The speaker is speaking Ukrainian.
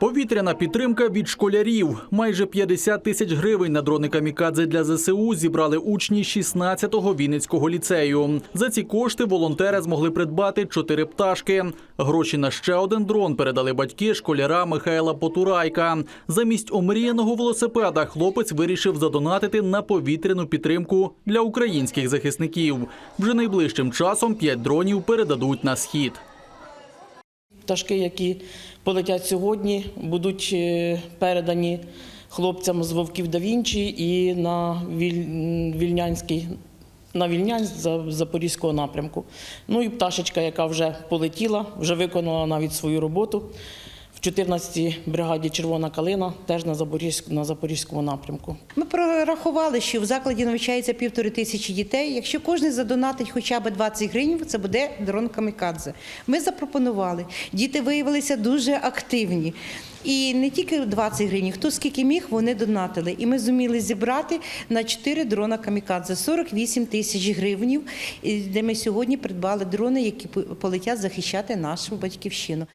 Повітряна підтримка від школярів. Майже 50 тисяч гривень на дрони камікадзе для ЗСУ зібрали учні 16-го Вінницького ліцею. За ці кошти волонтери змогли придбати чотири пташки. Гроші на ще один дрон передали батьки школяра Михайла Потурайка. Замість омріяного велосипеда хлопець вирішив задонатити на повітряну підтримку для українських захисників. Вже найближчим часом п'ять дронів передадуть на схід. Пташки, які полетять сьогодні, будуть е, передані хлопцям з Вовків да Вінчі і на Віль- Вільнянський. На Вільнянськ за Запорізького напрямку. Ну і пташечка, яка вже полетіла, вже виконала навіть свою роботу 14-й бригаді Червона калина, теж на Запорізьк, на Запорізькому напрямку. Ми прорахували, що в закладі навчається півтори тисячі дітей. Якщо кожен задонатить хоча б 20 гривень, це буде дрон камікадзе. Ми запропонували. Діти виявилися дуже активні. І не тільки 20 гривень, хто скільки міг, вони донатили. І ми зуміли зібрати на 4 дрона камікадзе 48 тисяч гривень, де ми сьогодні придбали дрони, які полетять захищати нашу батьківщину.